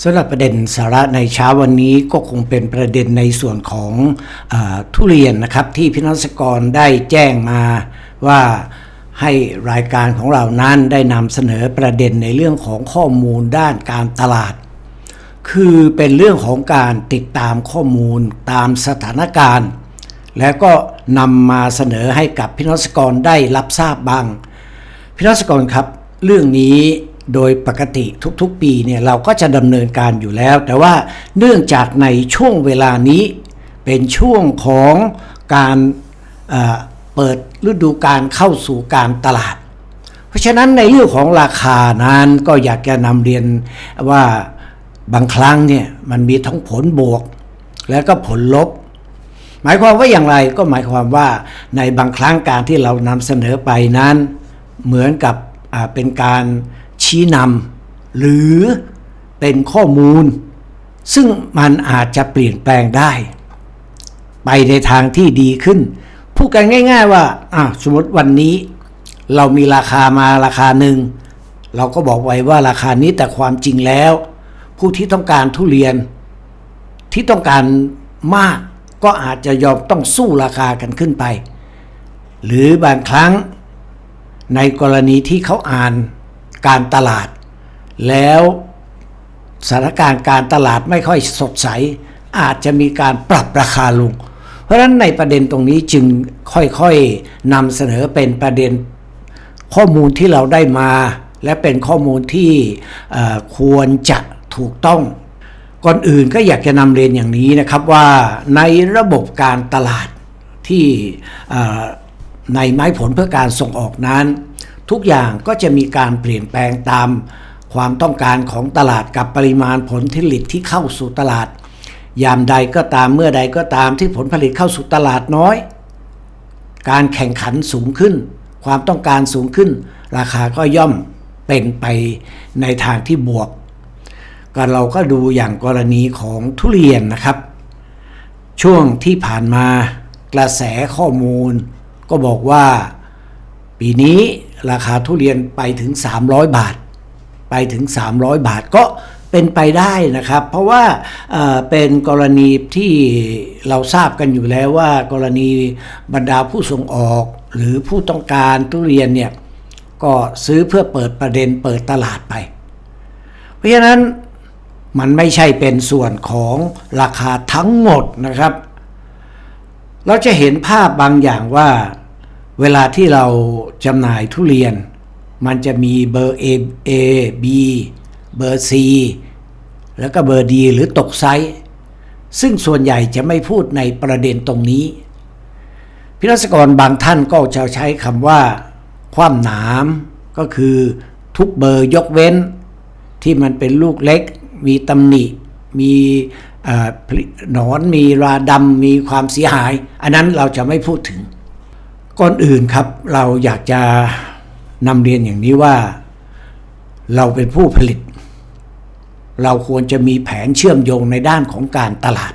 สำหรับประเด็นสาระในเช้าวันนี้ก็คงเป็นประเด็นในส่วนของอทุเรียนนะครับที่พินักกรได้แจ้งมาว่าให้รายการของเรานั้นได้นำเสนอประเด็นในเรื่องของข้อมูลด้านการตลาด คือเป็นเรื่องของการติดตามข้อมูลตามสถานการณ์ และก็นำมาเสนอให้กับพินักกรได้รับทราบบ้างพินักกรครับ เรื่องนี้ โดยปกติทุกๆ ปีเนี่ยเราก็จะดำเนินการอยู่แล้ว แต่ว่าเนื่องจากในช่วงเวลานี้เป็นช่วงของการเอ่อเปิดฤดูการเข้าสู่การตลาด เพราะฉะนั้นในเรื่องของราคานั้นก็อยากจะนำเรียนว่าบางครั้งเนี่ยมันมีทั้งผลบวก และก็ผลลบ หมายความว่าอย่างไรก็หมายความว่าในบางครั้งการที่เรานำเสนอไปนั้น เหมือนกับเป็นการ ชี้นำหรือเป็นข้อมูล ซึ่งมันอาจจะเปลี่ยนแปลงได้ ไปในทางที่ดีขึ้น พูดกันง่าย ๆ ว่าอะสมมติวันนี้ เรามีราคามาราคาหนึ่งเราก็บอกไว้ว่าราคานี้แต่ความจริงแล้ว ผู้ที่ต้องการทุเรียน ที่ต้องการมากก็อาจจะยอมต้องสู้ราคากันขึ้นไป หรือบางครั้งในกรณีที่เขาอ่าน การตลาด แล้วสถานการณ์การตลาดไม่ค่อยสดใส อาจจะมีการปรับราคาลง เพราะฉะนั้นในประเด็นตรงนี้จึงค่อยๆนำเสนอเป็นประเด็นข้อมูลที่เราได้มา และเป็นข้อมูลที่ควรจะถูกต้อง ก่อนอื่นก็อยากจะนำเรียนอย่างนี้นะครับว่าในระบบการตลาดที่ในไม้ผลเพื่อการส่งออกนั้น ทุกอย่างก็จะมีการเปลี่ยนแปลงตามความต้องการของตลาดกับปริมาณผลผลิตที่เข้าสู่ตลาด ยามใดก็ตามเมื่อใดก็ตามที่ผลผลิตเข้าสู่ตลาดน้อย การแข่งขันสูงขึ้น ความต้องการสูงขึ้น ราคาก็ย่อมเป็นไปในทางที่บวก ก็เราก็ดูอย่างกรณีของทุเรียนนะครับ ช่วงที่ผ่านมากระแสข้อมูล ก็บอกว่า ปีนี้ราคาทุเรียนไปถึง 300 บาท ไปถึง 300 บาทก็เป็นไปได้นะครับ เพราะว่าเอ่อเป็นกรณีที่เราทราบกันอยู่แล้วว่า กรณีบรรดาผู้ส่งออก หรือผู้ต้องการทุเรียนเนี่ยก็ซื้อเพื่อเปิดประเด็นเปิดตลาดไป เพราะฉะนั้นมันไม่ใช่เป็นส่วนของราคาทั้งหมดนะครับ เราจะเห็นภาพบางอย่างว่า เวลาที่เราจำหน่ายทุเรียน มันจะมีเบอร์ A A B เบอร์ C แล้วก็เบอร์ D หรือตกไซส์ซึ่งส่วนใหญ่จะไม่พูดในประเด็นตรงนี้พิรัศกรบางท่านก็จะใช้คำว่า ความหนามก็คือทุกเบอร์ยกเว้น ที่มันเป็นลูกเล็ก มีตำหนิ มีหนอนมีราดำมีความเสียหาย อันนั้นเราจะไม่พูดถึง ก่อนอื่นครับเราอยากจะนำเรียนอย่างนี้ว่า เราเป็นผู้ผลิต เราควรจะมีแผนเชื่อมโยงในด้านของการตลาด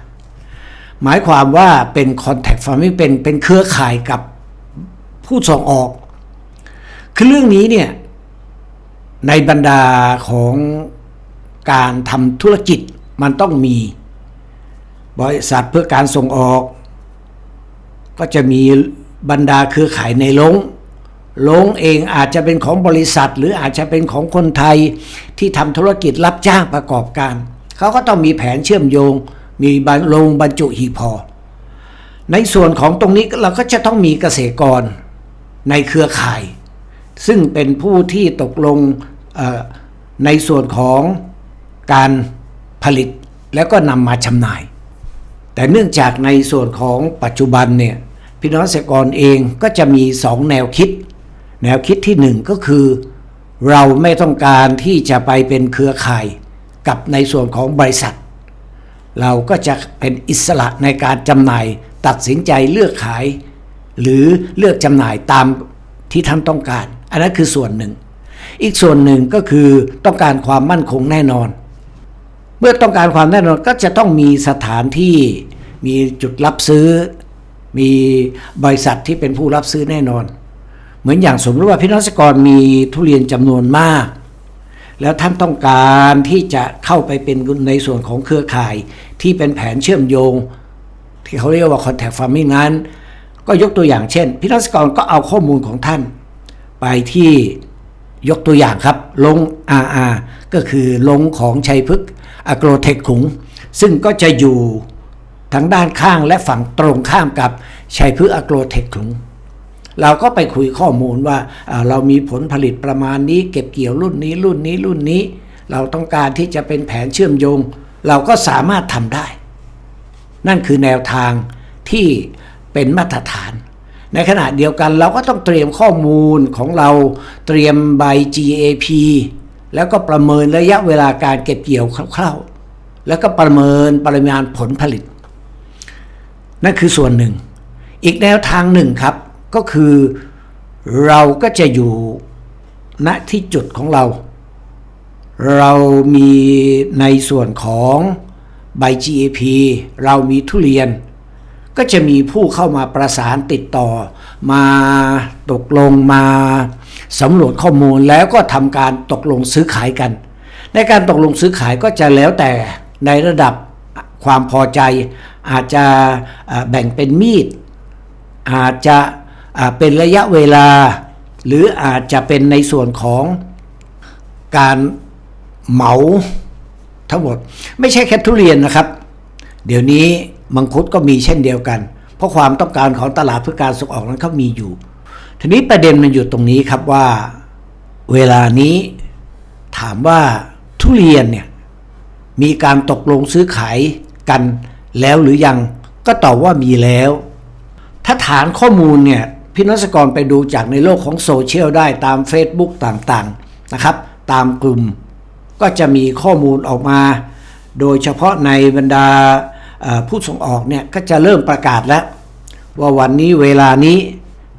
หมายความว่าเป็น contact farming เป็นเป็นเครือข่ายกับผู้ส่งออก คือเรื่องนี้เนี่ยในบรรดาของการทำธุรกิจมันต้องมีบริษัทเพื่อการส่งออก ก็จะมี บรรดาเครือข่ายในลงลงเองอาจจะเป็นของบริษัท หรืออาจจะเป็นของคนไทยที่ทำธุรกิจรับจ้างประกอบการ เขาก็ต้องมีแผนเชื่อมโยง มีบรรลงบรรจุหีพอ ในส่วนของตรงนี้เราก็จะต้องมีเกษตรกรในเครือข่าย ซึ่งเป็นผู้ที่ตกลงในส่วนของการผลิตแล้วก็นำมาจำหน่าย แต่เนื่องจากในส่วนของปัจจุบันเนี่ย พี่น้องเกษตรกรเองก็จะมีสองแนวคิด แนวคิดที่หนึ่งก็คือ เราไม่ต้องการที่จะไปเป็นเครือข่ายกับในส่วนของบริษัท เราก็จะเป็นอิสระในการจำหน่ายตัดสินใจเลือกขาย หรือเลือกจำหน่ายตามที่ท่านต้องการ อันนั้นคือส่วนหนึ่ง อีกส่วนหนึ่งก็คือต้องการความมั่นคงแน่นอน เมื่อต้องการความแน่นอนก็จะต้องมีสถานที่มีจุดรับซื้อ มีบริษัทที่เป็นผู้รับซื้อแน่นอน เหมือนอย่างสมมติว่าพี่น้องเกรมีทุเรียนจำนวนมาก แล้วท่านต้องการที่จะเข้าไปเป็นในส่วนของเครือข่ายที่เป็นแผนเชื่อมโยง ที่เขาเรียกว่า contact farming นั้น ก็ยกตัวอย่างเช่นพิทักษกรก็เอาข้อมูลของท่าน ไปที่ยกตัวอย่างครับลง RR ก็คือลงของชัยพฤกษ์อโกรเทคขุง ซึ่งก็จะอยู่ ทั้งด้านข้างและฝั่งตรงข้ามกับชัยพฤกษ์อโกรเทคขุง เราก็ไปคุยข้อมูลว่าอ่าเรามีผลผลิตประมาณนี้ เก็บเกี่ยวรุ่นนี้รุ่นนี้รุ่นนี้ เราต้องการที่จะเป็นแผนเชื่อมโยง เราก็สามารถทำได้ นั่นคือแนวทางที่เป็นมาตรฐาน ในขณะเดียวกันเราก็ต้องเตรียมข้อมูลของเราเตรียมใบ GAP แล้วก็ประเมินระยะเวลาการเก็บเกี่ยวคร่าวๆแล้วก็ประเมินปริมาณผลผลิต นั่นคือส่วนหนึ่ง อีกแนวทางหนึ่งครับ ก็คือเราก็จะอยู่ณที่จุดของเรา เรามีในส่วนของใบ GAP เรามีทุเรียน ก็จะมีผู้เข้ามาประสานติดต่อ มาตกลงมาสำรวจข้อมูลแล้วก็ทำการตกลงซื้อขายกัน ในการตกลงซื้อขายก็จะแล้วแต่ในระดับความพอใจ อาจจะแบ่งเป็นมีด อาจจะเป็นระยะเวลา หรืออาจจะเป็นในส่วนของการเหมาทั้งหมด ไม่ใช่แค่ทุเรียนนะครับ เดี๋ยวนี้มังคุดก็มีเช่นเดียวกัน เพราะความต้องการของตลาดเพื่อการส่งออกนั้นเขามีอยู่ ทีนี้ประเด็นมันอยู่ตรงนี้ครับว่าเวลานี้ถามว่าทุเรียนเนี่ยมีการตกลงซื้อขายกัน แล้วหรือยังก็ตอบว่ามีแล้ว ถ้าฐานข้อมูลเนี่ยพี่นักกรไปดูจากในโลกของโซเชียลได้ตาม Facebook ต่างๆนะครับ ตามกลุ่มก็จะมีข้อมูลออกมา โดยเฉพาะในบรรดาผู้ส่งออกเนี่ยก็จะเริ่มประกาศแล้ว ว่าวันนี้เวลานี้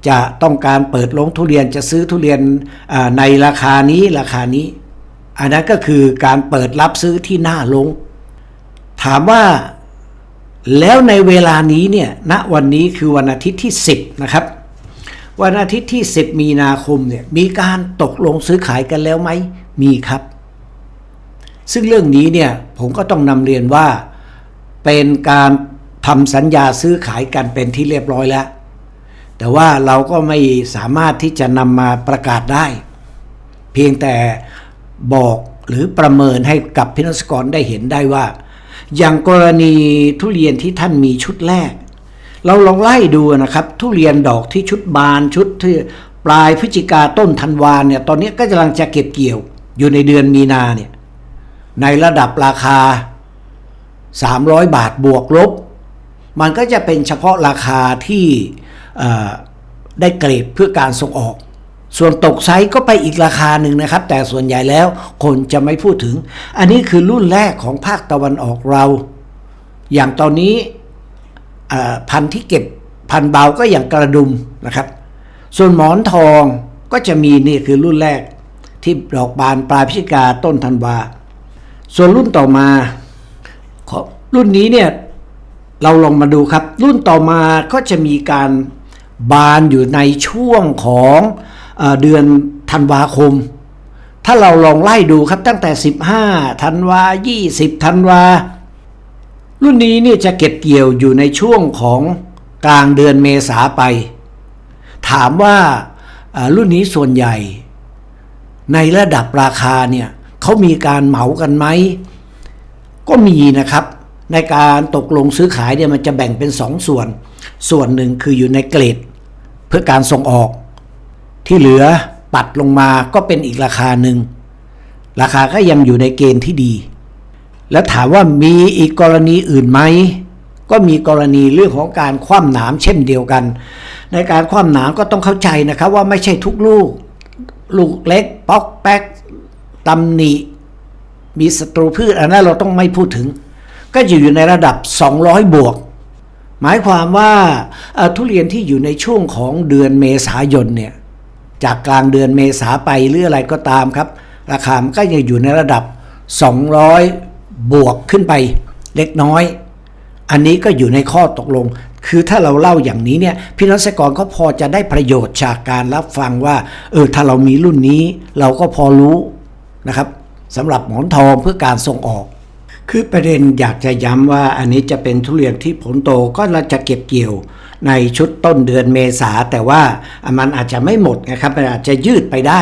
จะต้องการเปิดลงทุเรียนจะซื้อทุเรียนในราคานี้ราคานี้ อันนั้นก็คือการเปิดรับซื้อที่หน้าลง ถามว่า แล้วในเวลานี้เนี่ยณวันนี้คือวันอาทิตย์ที่ 10 นะครับ วันอาทิตย์ที่ 10 มีนาคมเนี่ยมีการตกลงซื้อขายกันแล้วไหมมีครับ ซึ่งเรื่องนี้เนี่ยผมก็ต้องนำเรียนว่าเป็นการทำสัญญาซื้อขายกันเป็นที่เรียบร้อยแล้ว แต่ว่าเราก็ไม่สามารถที่จะนำมาประกาศได้ เพียงแต่บอกหรือประเมินให้กับพินักษกรได้เห็นได้ว่า อย่างกรณีทุเรียนที่ท่านมีชุดแรก เราลองไล่ดูนะครับ ทุเรียนดอกที่ชุดบานชุดที่ปลายพฤศจิกาต้นธันวาเนี่ยตอนนี้ก็กำลังจะเก็บเกี่ยว อยู่ในเดือนมีนาเนี่ยในระดับราคา 300 บาทบวกลบ มันก็จะเป็นเฉพาะราคาที่ได้เกรดเพื่อการส่งออก ส่วนตกไซส์ก็ไปอีกราคาหนึ่งนะครับ แต่ส่วนใหญ่แล้วคนจะไม่พูดถึง อันนี้คือรุ่นแรกของภาคตะวันออกเรา อย่างตอนนี้พันที่เก็บพันเบาก็อย่างกระดุมนะครับ ส่วนหมอนทองก็จะมีนี่คือรุ่นแรกที่ดอกบานปลายพิกาต้นธันวา ส่วนรุ่นต่อมา รุ่นนี้เนี่ยเราลองมาดูครับ รุ่นต่อมาก็จะมีการบานอยู่ในช่วงของ เดือนธันวาคม ถ้าเราลองไล่ดูครับตั้งแต่ 15ธันวา 20ธันวา รุ่นนี้เนี่ยจะเก็บเกี่ยวอยู่ในช่วงของกลางเดือนเมษาไป ถามว่ารุ่นนี้ส่วนใหญ่ ในระดับราคาเนี่ยเขามีการเหมากันไหม ก็มีนะครับ ในการตกลงซื้อขายเนี่ยมันจะแบ่งเป็นสองส่วน ส่วนหนึ่งคืออยู่ในเกรด เพื่อการส่งออก ที่เหลือปัดลงมาก็เป็นอีกราคาหนึ่ง ราคาก็ยังอยู่ในเกณฑ์ที่ดี แล้วถามว่ามีอีกกรณีอื่นไหม ก็มีกรณีเรื่องของการคว่ำหนามเช่นเดียวกัน ในการคว่ำหนามก็ต้องเข้าใจนะครับว่าไม่ใช่ทุกลูก ลูกเล็ก ป๊อกแป๊กตำหนิ มีศัตรูพืชอันนั้นเราต้องไม่พูดถึง ก็จะอยู่ในระดับ 200 บวก หมายความว่าทุเรียนที่อยู่ในช่วงของเดือนเมษายนเนี่ย จากกลางเดือนเมษาไปหรืออะไรก็ตามครับ ราคามันก็ยังอยู่ในระดับ 200 บวกขึ้นไปเล็กน้อย อันนี้ก็อยู่ในข้อตกลง คือถ้าเราเล่าอย่างนี้เนี่ยพี่นักษกรก็พอจะได้ประโยชน์จากการรับฟังว่าเออถ้าเรามีรุ่นนี้เราก็พอรู้นะครับสำหรับหมอนทองเพื่อการส่งออก คือประเด็นอยากจะย้ำว่าอันนี้จะเป็นทุเรียนที่ผลโตก็เราจะเก็บเกี่ยวในชุดต้นเดือนเมษาแต่ว่ามันอาจจะไม่หมดนะครับมันอาจจะยืดไปได้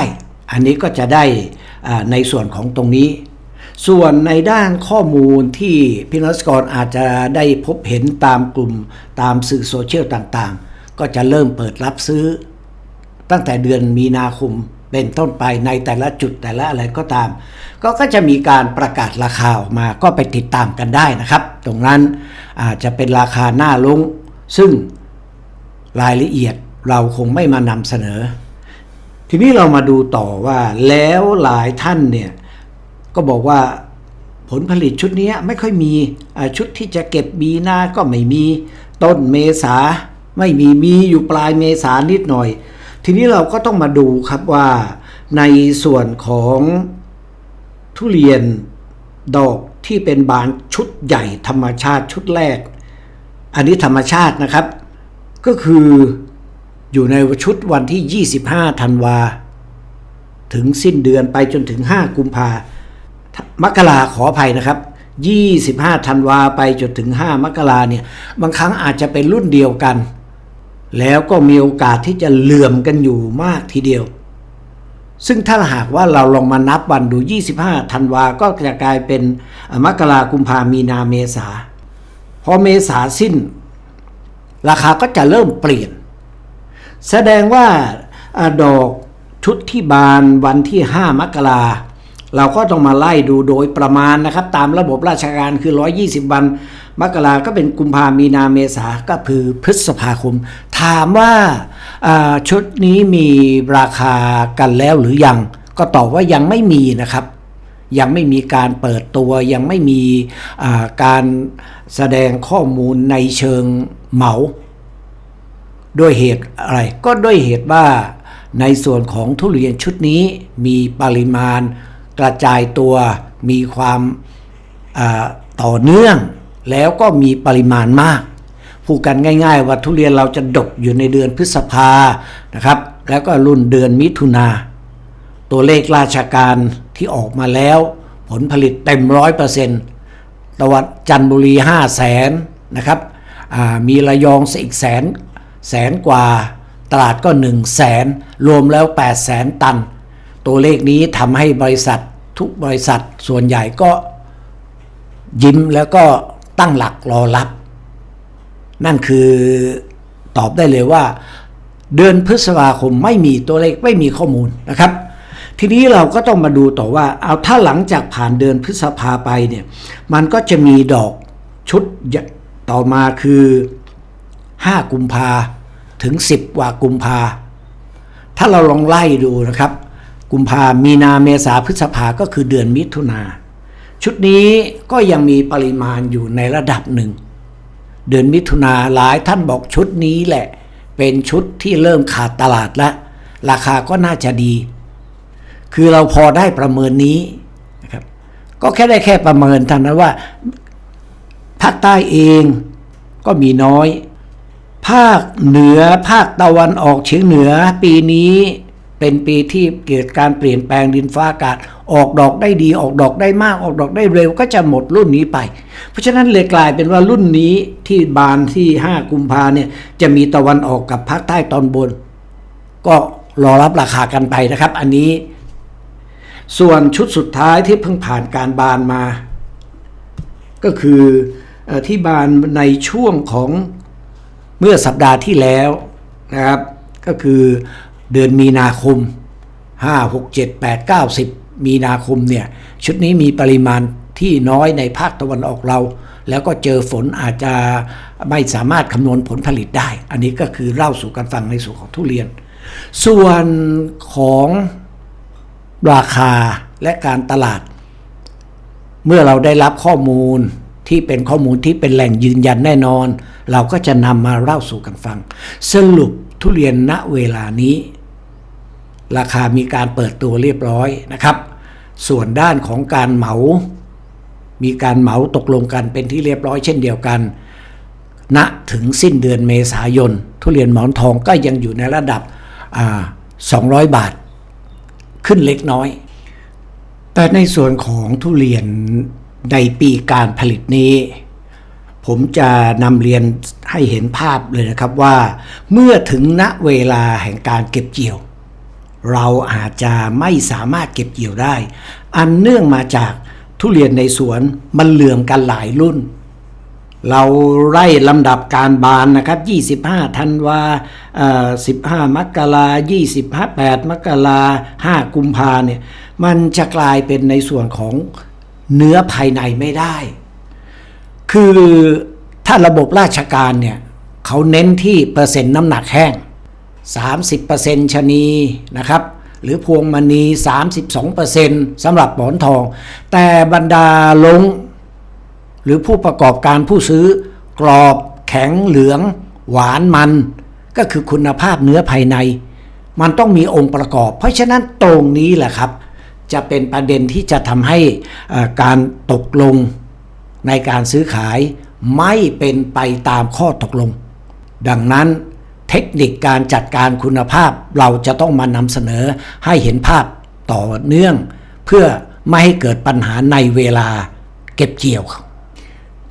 อันนี้ก็จะได้อ่าในส่วนของตรงนี้ ส่วนในด้านข้อมูลที่พี่นักกรอาจจะได้พบเห็นตามกลุ่มตามสื่อโซเชียลต่างๆ ก็จะเริ่มเปิดรับซื้อ ตั้งแต่เดือนมีนาคม เป็นต้นไปในแต่ละจุดแต่ละอะไรก็ตาม ก็ก็จะมีการประกาศราคาออกมาก็ไปติดตามกันได้นะครับ ตรงนั้นอาจจะเป็นราคาหน้าลงซึ่งรายละเอียดเราคงไม่มานำเสนอ ทีนี้เรามาดูต่อว่าแล้วหลายท่านเนี่ยก็บอกว่าผลผลิตชุดนี้ไม่ค่อยมีชุดที่จะเก็บบีหน้าก็ไม่มี ต้นเมษาไม่มีมีอยู่ปลายเมษานิดหน่อย ทีนี้เราก็ต้องมาดูครับว่าในส่วนของทุเรียนดอกที่เป็นบานชุดใหญ่ธรรมชาติชุดแรก อันนี้ธรรมชาตินะครับ ก็คืออยู่ในชุดวันที่ 25 ธันวา ถึงสิ้นเดือนไปจนถึง 5 กุมภามกราขออภัยนะครับ 25 ธันวาไปจนถึง 5 มกราเนี่ย บางครั้งอาจจะเป็นรุ่นเดียวกัน แล้วก็มีโอกาสที่จะเหลื่อมกันอยู่มากทีเดียว ซึ่งถ้าหากว่าเราลองมานับวันดู 25ธันวาก็จะกลายเป็นมกรากุมภามีนาเมษาพอเมษาสิ้น ราคาก็จะเริ่มเปลี่ยน แสดงว่าอดอกชุดที่บานวันที่ 5 มกรา เราก็ต้องมาไล่ดูโดยประมาณนะครับ ตามระบบราชการคือ 120 วัน มกราก็เป็นกุมภามีนาเมษาก็คือพฤษภาคม ถามว่าชุดนี้มีราคากันแล้วหรือยัง ก็ตอบว่ายังไม่มีนะครับ ยังไม่มีการเปิดตัว ยังไม่มีการแสดงข้อมูลในเชิงเหมาด้วยเหตุอะไร ก็ด้วยเหตุว่าในส่วนของทุเรียนชุดนี้มีปริมาณ กระจายตัวมีความต่อเนื่องแล้วก็มีปริมาณมากพูดกันง่ายๆ ว่าทุเรียนเราจะดกอยู่ในเดือนพฤษภานะครับ แล้วก็รุ่นเดือนมิถุนา ตัวเลขราชการที่ออกมาแล้ว ผลผลิตเต็มร้อยเปอร์เซ็นต์ตะวันจันบุรีห้าแสนนะครับมีระยองอีกแสนแสนกว่า ตลาดก็1 0 0 0 0แสนรวมแล้ว8 0 0แสนตัน ตัวเลขนี้ทำให้บริษัททุกบริษัทส่วนใหญ่ก็ยิ้มแล้วก็ตั้งหลักรอรับ นั่นคือตอบได้เลยว่า เดือนพฤษภาคมไม่มีตัวเลขไม่มีข้อมูลนะครับ ทีนี้เราก็ต้องมาดูต่อว่า เอาถ้าหลังจากผ่านเดือนพฤษภาไปเนี่ย มันก็จะมีดอกชุดต่อมาคือ 5 กุมภาถึง 10กว่ากุมภาถ้าเราลองไล่ดูนะครับ กุมภามีนาเมษาพฤษภาก็คือเดือนมิถุนา ชุดนี้ก็ยังมีปริมาณอยู่ในระดับหนึ่ง เดือนมิถุนาหลายท่านบอกชุดนี้แหละ เป็นชุดที่เริ่มขาดตลาดแล้วราคาก็น่าจะดี คือเราพอได้ประเมินนี้นะครับ ก็แค่ได้แค่ประเมินเท่านั้นว่าภาคใต้เองก็มีน้อย ภาคเหนือภาคตะวันออกเฉียงเหนือปีนี้ เป็นปีที่เกิดการเปลี่ยนแปลงดินฟ้าอากาศ ออกดอกได้ดีออกดอกได้มากออกดอกได้เร็วก็จะหมดรุ่นนี้ไป เพราะฉะนั้นเลยกลายเป็นว่ารุ่นนี้ที่บานที่ 5 กุมภาเนี่ยจะมีตะวันออกกับภาคใต้ตอนบน ก็รอรับราคากันไปนะครับ อันนี้ ส่วนชุดสุดท้ายที่เพิ่งผ่านการบานมา ก็คือเออที่บานในช่วงของเมื่อสัปดาห์ที่แล้วนะครับ ก็คือ เดือนมีนาคม 5 6 7 8 9 10 มีนาคมเนี่ยชุดนี้มีปริมาณที่น้อยในภาคตะวันออกเรา แล้วก็เจอฝนอาจจะไม่สามารถคำนวณผลผลิตได้ อันนี้ก็คือเล่าสู่กันฟังในส่วนของทุเรียน ส่วนของราคาและการตลาด เมื่อเราได้รับข้อมูลที่เป็นข้อมูลที่เป็นแหล่งยืนยันแน่นอน เราก็จะนำมาเล่าสู่กันฟัง สรุปทุเรียนณเวลานี้ ราคามีการเปิดตัวเรียบร้อยนะครับ ส่วนด้านของการเหมา มีการเหมาตกลงกันเป็นที่เรียบร้อยเช่นเดียวกันณถึงสิ้นเดือนเมษายน ทุเรียนหมอนทองก็ยังอยู่ในระดับอ่า200 บาท ขึ้นเล็กน้อย แต่ในส่วนของทุเรียนในปีการผลิตนี้ ผมจะนำเรียนให้เห็นภาพเลยนะครับว่า เมื่อถึงณเวลาแห่งการเก็บเกี่ยว เราอาจจะไม่สามารถเก็บเกี่ยวได้ อันเนื่องมาจากทุเรียนในสวนมันเหลื่อมกันหลายรุ่น เราไล่ลำดับการบานนะครับ 25ธันวาอ่อ15 มกรา28 มกรา5กุมภาเนี่ย มันจะกลายเป็นในส่วนของเนื้อภายในไม่ได้ คือถ้าระบบราชการเนี่ย เขาเน้นที่เปอร์เซ็นต์น้ำหนักแห้ง 30%ชะนีนะครับ หรือพวงมณี 32%สำหรับหมอนทอง แต่บรรดาลง หรือผู้ประกอบการผู้ซื้อกรอบแข็งเหลือง หวานมัน ก็คือคุณภาพเนื้อภายใน มันต้องมีองค์ประกอบ เพราะฉะนั้นตรงนี้แหละครับ จะเป็นประเด็นที่จะทำให้การตกลงในการซื้อขายไม่เป็นไปตามข้อตกลง ดังนั้น ทคนิคการจัดการคุณภาพเราจะต้องมานำเสนอให้เห็นภาพต่อเนื่อง เพื่อไม่ให้เกิดปัญหาในเวลาเก็บเกี่ยว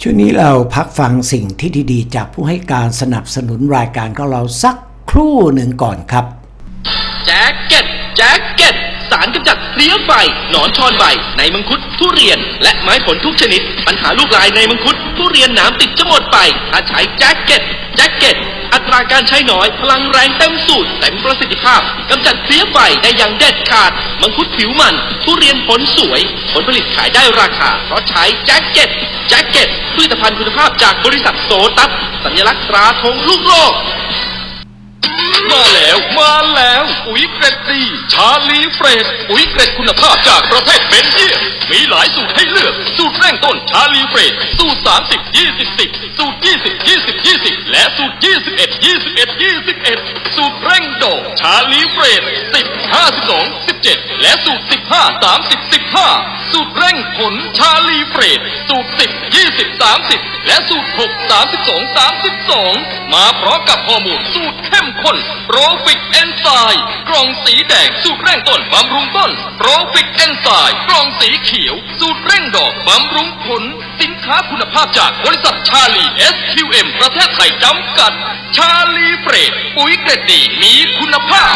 ช่วงนี้เราพักฟังสิ่งที่ดีๆ จากผู้ให้การสนับสนุนรายการของเราสักครู่หนึ่งก่อนครับแจ็คเก็ตแจ็คเก็ตสารกำจัดเพลี้ยไฟหนอนชอนใบ ในมังคุดทุเรียน และไม้ผลทุกชนิด ปัญหาลูกลายในมังคุดทุเรียนหนามติดจะหมดไป ถ้าใช้แจ็คเก็ตแจ็คเก็ต อัตราการใช้น้อย พลังแรงเต็มสูตรเต็มประสิทธิภาพกำจัดเพลี้ยใบได้อย่างเด็ดขาด มังคุดผิวมัน ทุเรียนผลสวย ผลผลิตขายได้ราคา เพราะใช้แจ็คเก็ตแจ็คเก็ตผลิตภัณฑ์คุณภาพจากบริษัทโซตัสสัญลักษณ์ตราธงลูกโลก มาแล้วมาแล้วปุ๋ยเกรดดี ชาลีเฟรชปุ๋ยเกรดคุณภาพจากประเภทเบนเยียมมีหลายสูตรให้เลือก สูตรเร่งต้นชาลีเฟรชสูตร 30 20 10 สูตร 20 20 20 และสูตร 21 21 21 สูตรเร่งโดชาลีเฟรช10 52 17 และสูตร 15 30 15 สูตรเร่งผลชาลีเฟรชสูตร 10 30 และสูตร 6 32 32 มาพร้อมกับฮอร์โมนสูตรเข้มข้นโปรฟิกเอนไซม์กล่องสีแดงสูตรเร่งต้นบำรุงต้นโปรฟิกเอนไซม์กล่องสีเขียว สูตรเร่งดอกบำรุงผล สินค้าคุณภาพจากบริษัทชาลี SQM ประเทศไทยจำกัด ชาลีเฟรดปุ๋ยเกรดดีมีคุณภาพ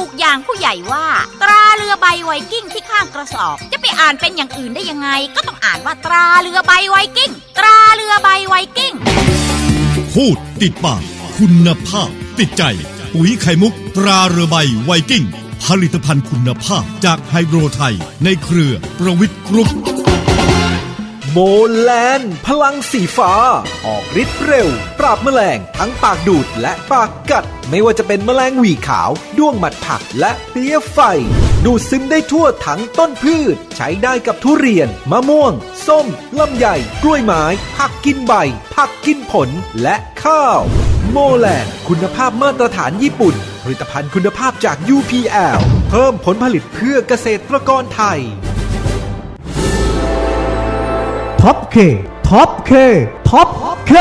ถูกอย่างผู้ใหญ่ว่า ตราเรือใบไวกิ้งที่ข้างกระสอบ จะไปอ่านเป็นอย่างอื่นได้ยังไง ก็ต้องอ่านว่าตราเรือใบไวกิ้ง ตราเรือใบไวกิ้ง พูดติดปาก คุณภาพ ติดใจ ปุ๋ยไข่มุก ตราเรือใบไวกิ้ง ผลิตภัณฑ์คุณภาพจากไฮโดรไทย ในเครือประวิทย์กรุ๊ป โมแลนพลังสีฟ้า ออกฤทธิ์เร็ว ปราบแมลง ทั้งปากดูดและปากกัด ไม่ว่าจะเป็นแมลงหวีขาว ด้วงหมัดผักและเพี้ยไฟ ดูดซึมได้ทั่วทั้งต้นพืช ใช้ได้กับทุเรียน มะม่วง ส้ม ลำไย กล้วยไม้ ผักกินใบ ผักกินผล และข้าว โมแลนคุณภาพมาตรฐานญี่ปุ่น ผลิตภัณฑ์คุณภาพจาก UPL เพิ่มผลผลิตเพื่อเกษตรกรไทย ท็อปเคท็อปเคท็อปเค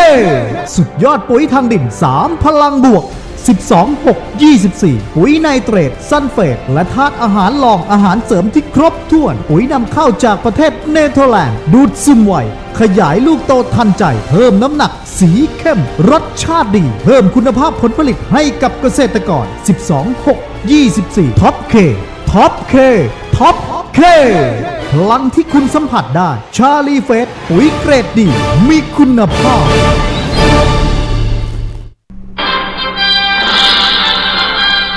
สุดยอดปุ๋ยทางดิน 3 พลังบวก 12 6 24 ปุ๋ยไนเตรตซัลเฟตและธาตุอาหารรองอาหารเสริมที่ครบถ้วน ปุ๋ยนำเข้าจากประเทศเนเธอร์แลนด์ ดูดซึมไว ขยายลูกโตทันใจ เพิ่มน้ำหนัก สีเข้ม รสชาติดี เพิ่มคุณภาพผลผลิตให้กับเกษตรกร 12 6 24 ท็อปเคท็อปเคท็อปเค พลังที่คุณสัมผัสได้ ชาลีเฟสปุ๋ยเกรดดี มีคุณภาพ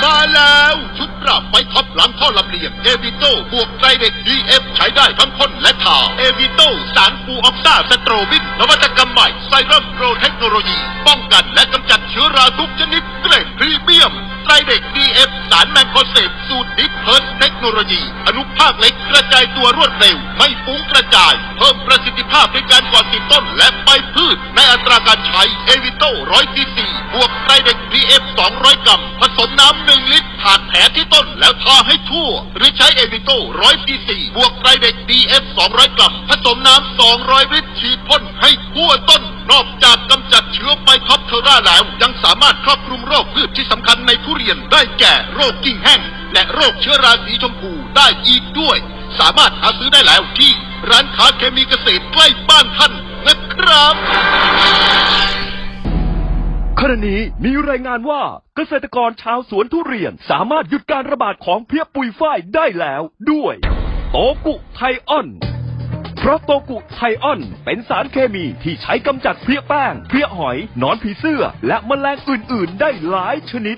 มาแล้วชุดปรับไฟท็อปหลังท่อลำเลียงเอวิโต้บวกไดเด็กดีเอฟใช้ได้ทั้งพ่นและทาเอวิโต้สารฟูออกซ่าสโตรบินนวัตกรรมใหม่ไซรัมโปรเทคโนโลยี ป้องกันและกำจัดเชื้อราทุกชนิดเกรดพรีเมียม ไดเด็กดีเอฟสารแมงโคเซฟสูตรดิฟเพิร์สเทคโนโลยี อนุภาคเล็กกระจายตัวรวดเร็ว ไม่ฟุ้งกระจาย เพิ่มประสิทธิภาพในการกวาดติดต้นและใบพืช ในอัตราการใช้เอวิโต้100ซีซีบวกไตรเด็ก PF 200 กรัม ผสมน้ำ1ลิตรผ่านแผลที่ต้นแล้วทาให้ทั่ว หรือใช้เอวิโต้100ซีซีบวกไตรเด็ก DF 200 กรัม ผสมน้ำ200ลิตรฉีดพ่นให้ทั่วต้น นอกจากกำจัดเชื้อไบท็อปเทอร่าแล้วยังสามารถครอบคลุมโรคพืชที่สำคัญในทุเรียนได้แก่โรคกิ่งแห้ง และโรคเชื้อราสีชมพูได้อีกด้วย สามารถหาซื้อได้แล้วที่ร้านค้าเคมีเกษตรใกล้บ้านท่านนะครับขณะนี้มีรายงานว่าเกษตรกรชาวสวนทุเรียนสามารถหยุดการระบาดของเพี้ยปุยฝ้ายได้แล้วด้วย โตกุไทออนเพราะโตกุไทออนเป็นสารเคมีที่ใช้กำจัดเพลี้ยแป้ง เพลี้ยหอย หนอนผีเสื้อ และแมลงอื่น ๆ ได้หลายชนิด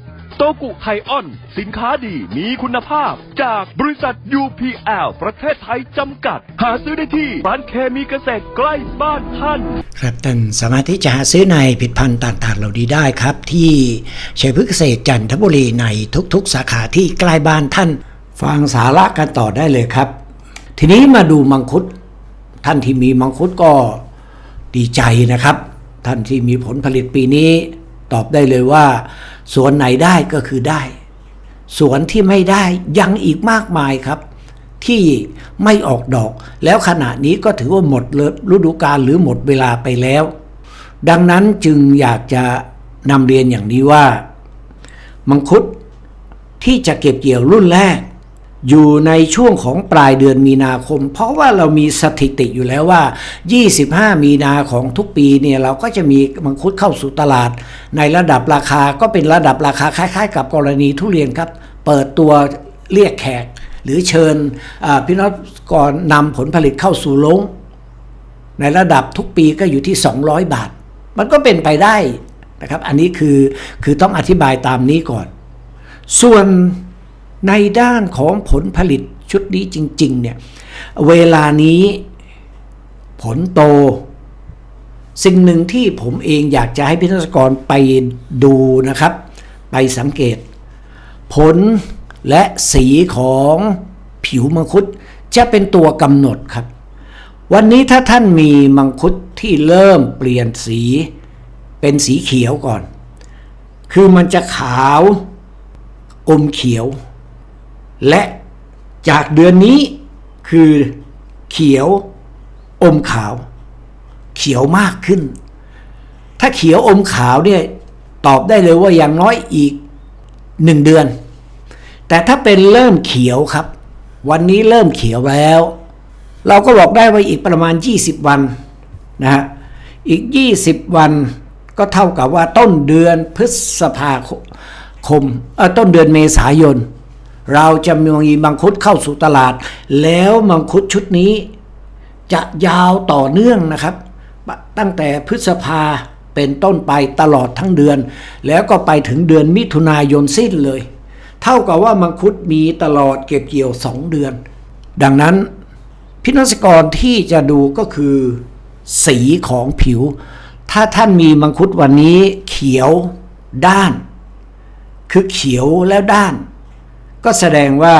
โตกุไทออน สินค้าดีมีคุณภาพ จากบริษัท UPL ประเทศไทยจำกัด หาซื้อได้ที่ร้านเคมีเกษตรใกล้บ้านท่าน ครับท่านสามารถที่จะหาซื้อในผลิตภัณฑ์ต่างๆ เหล่านี้ได้ครับ ที่ชัยพฤกษเกษตรจันทบุรีในทุกๆ สาขาที่ใกล้บ้านท่าน ฟังสาระกันต่อได้เลยครับ ทีนี้มาดูมังคุดท่านที่มีมังคุดก็ดีใจนะครับ ท่านที่มีผลผลิตปีนี้ ตอบได้เลยว่า สวนไหนได้ก็คือได้ สวนที่ไม่ได้ยังอีกมากมายครับ ที่ไม่ออกดอก แล้วขณะนี้ก็ถือว่าหมดฤดูกาลหรือหมดเวลาไปแล้ว ดังนั้นจึงอยากจะนำเรียนอย่างนี้ว่า มังคุดที่จะเก็บเกี่ยวรุ่นแรก อยู่ในช่วงของปลายเดือนมีนาคม เพราะว่าเรามีสถิติอยู่แล้วว่า 25 มีนาของทุกปีเนี่ยเราก็จะมีมังคุดเข้าสู่ตลาด ในระดับราคาก็เป็นระดับราคาคล้าย ๆ กับกรณีทุเรียนครับ เปิดตัวเรียกแขก หรือเชิญพี่น้องก่อนนำผลผลิตเข้าสู่ลง ในระดับทุกปีก็อยู่ที่ 200 บาท มันก็เป็นไปได้นะครับ อันนี้คือคือต้องอธิบายตามนี้ก่อน ส่วน ในด้านของผลผลิตชุดนี้จริง ๆ เนี่ย เวลานี้ผลโต สิ่งหนึ่งที่ผมเองอยากจะให้พิธีกรไปดูนะครับ ไปสังเกต ผลและสีของผิวมังคุดจะเป็นตัวกำหนดครับ วันนี้ถ้าท่านมีมังคุดที่เริ่มเปลี่ยนสีเป็นสีเขียวก่อน คือมันจะขาวอมเขียว และจากเดือนนี้คือเขียวอมขาว เขียวมากขึ้น ถ้าเขียวอมขาวเนี่ยตอบได้เลยว่าอย่างน้อยอีกหนึ่งเดือน แต่ถ้าเป็นเริ่มเขียวครับ วันนี้เริ่มเขียวแล้ว เราก็บอกได้ว่าอีกประมาณ 20 วันนะฮะอีก 20 วันก็เท่ากับว่าต้นเดือนพฤษภาคมเออต้นเดือนเมษายน เราจะมีมังคุดเข้าสู่ตลาด แล้วมังคุดชุดนี้ จะยาวต่อเนื่องนะครับ ตั้งแต่พฤษภาเป็นต้นไปตลอดทั้งเดือน แล้วก็ไปถึงเดือนมิถุนายนสิ้นเลย เท่ากับว่ามังคุดมีตลอดเก็บเกี่ยว 2 เดือน ดังนั้นพินัสกรที่จะดูก็คือ สีของผิว ถ้าท่านมีมังคุดวันนี้เขียวด้าน คือเขียวแล้วด้าน ก็แสดงว่า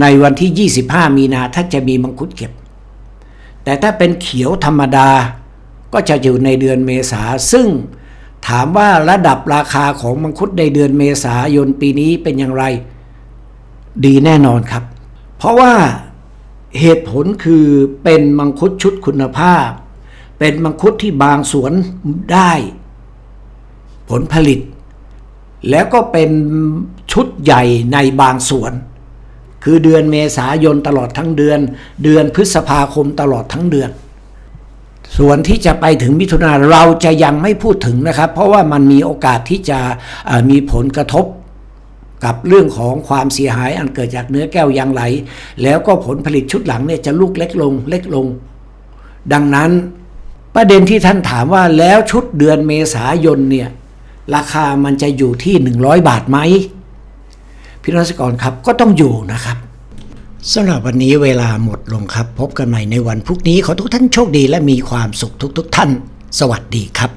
ในวันที่ 25 มีนาท่านจะมีมังคุดเก็บ แต่ถ้าเป็นเขียวธรรมดาก็จะอยู่ในเดือนเมษาซึ่งถามว่าระดับราคาของมังคุดในเดือนเมษายนปีนี้เป็นอย่างไร ดีแน่นอนครับ เพราะว่าเหตุผลคือเป็นมังคุดชุดคุณภาพ เป็นมังคุดที่บางสวนได้ ผลผลิต แล้วก็เป็นชุดใหญ่ในบางส่วน คือเดือนเมษายนตลอดทั้งเดือน เดือนพฤษภาคมตลอดทั้งเดือน ส่วนที่จะไปถึงมิถุนาเราจะยังไม่พูดถึงนะครับ เพราะว่ามันมีโอกาสที่จะมีผลกระทบกับเรื่องของความเสียหายอันเกิดจากเนื้อแก้วยางไหล แล้วก็ผลผลิตชุดหลังเนี่ยจะลูกเล็กลงเล็กลง ดังนั้นประเด็นที่ท่านถามว่าแล้วชุดเดือนเมษายนเนี่ย ราคามันจะอยู่ที่ 100 บาทไหมพี่รัศกรกรครับก็ต้องอยู่นะครับสำหรับวันนี้เวลาหมดลงครับ พบกันใหม่ในวันพรุ่งนี้ขอทุกท่านโชคดีและมีความสุขทุกๆท่าน สวัสดีครับ